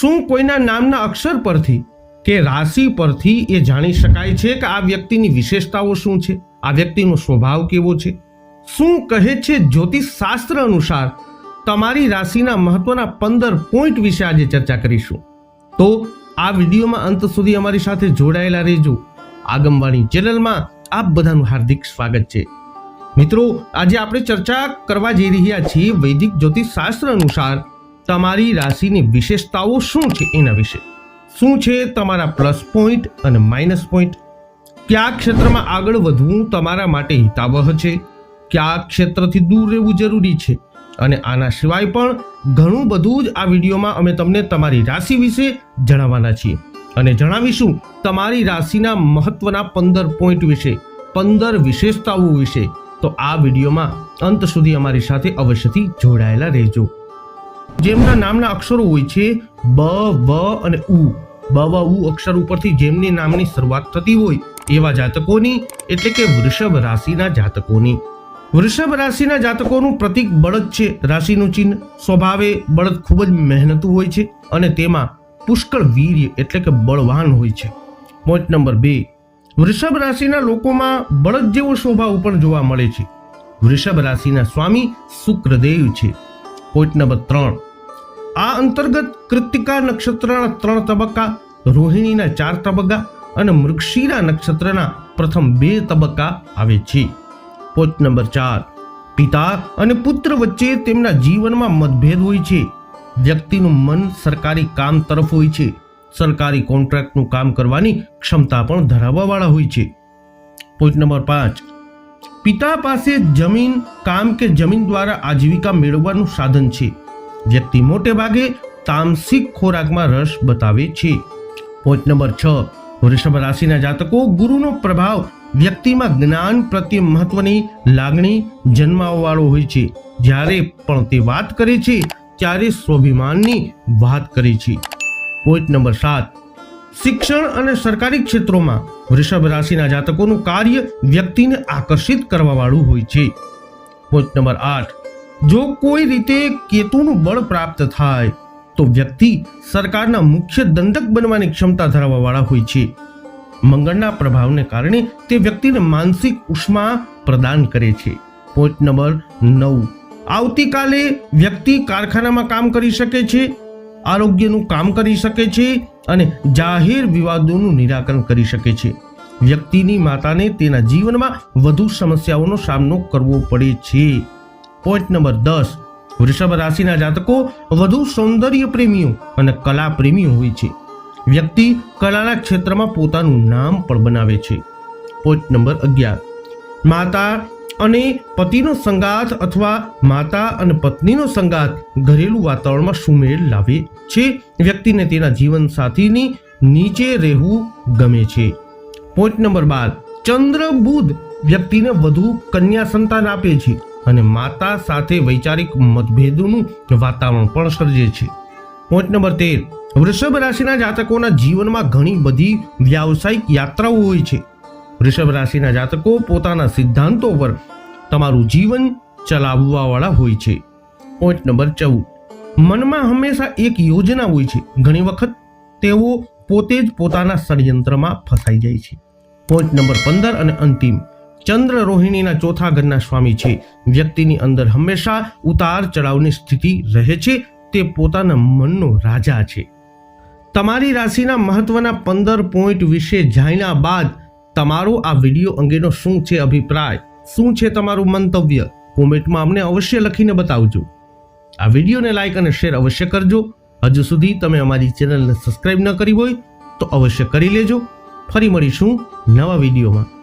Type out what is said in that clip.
શું કોઈના નામના અક્ષર પરથી કે રાશિ પરથી એ જાણી શકાય છે કે આ વ્યક્તિની વિશેષતાઓ શું છે? આ વ્યક્તિનો સ્વભાવ કેવો છે? શું કહે છે જ્યોતિષ શાસ્ત્ર અનુસાર તમારી રાશિના મહત્વના પંદર પોઈન્ટ વિશે આજે ચર્ચા કરીશું? તો આ વિડીયોમાં અંત સુધી અમારી સાથે જોડાયેલા રહેજો. આગમવાણી ચેનલમાં આપ બધાનું હાર્દિક સ્વાગત છે. મિત્રો, આજે આપણે ચર્ચા કરવા જઈ રહ્યા છીએ વૈદિક જ્યોતિષ શાસ્ત્ર અનુસાર તમારી રાશિની વિશેષતાઓ શું છે એના વિશે? શું છે તમારા પ્લસ પોઈન્ટ અને માઇનસ પોઈન્ટ કયા ક્ષેત્રમાં આગળ વધવું તમારા માટે હિતાવહ છે? કયા ક્ષેત્રથી દૂર રહેવું જરૂરી છે? અને આના સિવાય પણ ઘણું બધું જ આ વિડીયોમાં અમે તમને તમારી રાશિ વિશે જણાવવાના છીએ. અને જણાવીશું તમારી રાશિના મહત્વના પંદર પોઈન્ટ વિશે, પંદર વિશેષતાઓ વિશે. તો આ વિડીયોમાં અંત સુધી અમારી સાથે અવશ્યથી જોડાયેલા રહેજો. જેમના નામના અક્ષરો હોય છે બ, વ અને ઉ. બ, વ, ઉ અક્ષર ઉપરથી જેમની નામની શરૂઆત થતી હોય એવા જાતકોની, એટલે કે વૃષભ રાશિના જાતકોની. વૃષભ રાશિના જાતકોનું પ્રતીક બળદ છે. રાશિનું ચિહ્ન સ્વભાવે બળદ ખૂબ જ મહેનતુ હોય છે અને તેમાં પુષ્કળ વીર્ય એટલે કે બળવાન હોય છે. પોઈન્ટ નંબર બે. વૃષભ રાશિના લોકોમાં બળદ જેવો સ્વભાવ પણ જોવા મળે છે. વૃષભ રાશિના સ્વામી શુક્રદેવ છે. પોઈન્ટ નંબર ત્રણ. આ અંતર્ગત કૃતિકા નક્ષત્રના ત્રણ તબક્કા, રોહિણીના ચાર તબક્કા અને મૃગશિરા નક્ષત્રના પ્રથમ બે તબક્કા આવે છે. પોચ નંબર ચાર, પિતા અને પુત્ર વચ્ચે તેમના જીવનમાં મતભેદ હોય છે. વ્યક્તિનું મન સરકારી કામ તરફ હોય છે. સરકારી કોન્ટ્રાક્ટનું કામ કરવાની ક્ષમતા પણ ધરાવવાવાળા હોય છે. પોઈન્ટ નંબર પાંચ, પિતા પાસે જમીન, કામ કે જમીન દ્વારા આજીવિકા મેળવવાનું સાધન છે. વ્યક્તિ મોટે ભાગે તામસિક ખોરાકમાં રસ બતાવે છે. પોઈન્ટ નંબર છ. વૃષભ રાશિના જાતકો ગુરુનો પ્રભાવ વ્યક્તિમાં જ્ઞાન પ્રત્યે મહત્વની લાગણી જન્માવવાળો હોય છે. જ્યારે પણ તે વાત કરે છે, ત્યારે સ્વાભિમાનની વાત કરે છે. પોઈન્ટ નંબર સાત. શિક્ષણ અને સરકારી ક્ષેત્રોમાં વૃષભ રાશિના જાતકોનું કાર્ય વ્યક્તિને આકર્ષિત કરવાવાળું હોય છે. પોઈન્ટ નંબર આઠ. જો કોઈ રીતે કેતુનું બળ પ્રાપ્ત થાય, તો વ્યક્તિ સરકારના મુખ્ય દંડક બનવાની ક્ષમતા ધરાવવાવાળા હોય છે. મંગળના પ્રભાવને કારણે તે વ્યક્તિને માનસિક ઉષ્મા પ્રદાન કરે છે. પોઈન્ટ નંબર નવ. આવતીકાલે વ્યક્તિ કારખાનામાં કામ કરી શકે છે, આરોગ્યનું કામ કરી શકે છે અને જાહેર વિવાદોનું નિરાકરણ કરી શકે છે. વ્યક્તિની માતાને તેના જીવનમાં વધુ સમસ્યાઓનો સામનો કરવો પડે છે. પોઈન્ટ નંબર દસ. વૃષભ રાશિના જાતકો વધુ સૌંદર્ય પ્રેમીઓ અને કલા પ્રેમીઓ હોય છે. વ્યક્તિ કલાના ક્ષેત્રમાં પોતાનું નામ પણ બનાવે છે. પોઈન્ટ નંબર અગિયાર. માતા અને પતિનો સંગાત અથવા માતા અને પત્નીનો સંગાત ઘરેલું વાતાવરણમાં સુમેળ લાવે છે. વ્યક્તિને તેના જીવન સાથીની નીચે રહેવું ગમે છે. પોઈન્ટ નંબર બાર. ચંદ્ર બુધ વ્યક્તિને વધુ કન્યા સંતાન આપે છે. અને માતા સાથે વૈચારિક મતભેદોનું વાતાવરણ પણ સર્જે છે. પોઈન્ટ નંબર તેર. વૃષભ રાશિના જાતકોના જીવનમાં ઘણી બધી વ્યાવસાયિક યાત્રાઓ હોય છે. વૃષભ રાશિના જાતકો પોતાના સિદ્ધાંતો પર તમારું જીવન ચલાવવાવાળા હોય છે. પોઈન્ટ નંબર ચૌદ. મનમાં હંમેશા એક યોજના હોય છે. ઘણી વખત તેઓ પોતે જ પોતાના ષડયંત્રમાં ફસાઈ જાય છે. પોઈન્ટ નંબર પંદર અને અંતિમ. ચંદ્ર રોહિણીના ચોથા ઘરના સ્વામી છે. વ્યક્તિની અંદર હંમેશા ઉતાર ચઢાવની સ્થિતિ રહે છે. તે પોતાના મનનો રાજા છે. તમારી રાશિના મહત્વના પંદર પોઈન્ટ વિશે જાણ્યા બાદ તમારો આ વીડિયો અંગેનો શું છે અભિપ્રાય? શું છે તમારું મંતવ્ય? કોમેન્ટમાં અમને અવશ્ય લખીને બતાવજો. આ વિડીયોને લાઇક અને શેર અવશ્ય કરજો. હજુ સુધી તમે અમારી ચેનલને સબસ્ક્રાઇબ ન કરી હોય તો અવશ્ય કરી લેજો. ફરી મળીશું નવા વિડીયોમાં.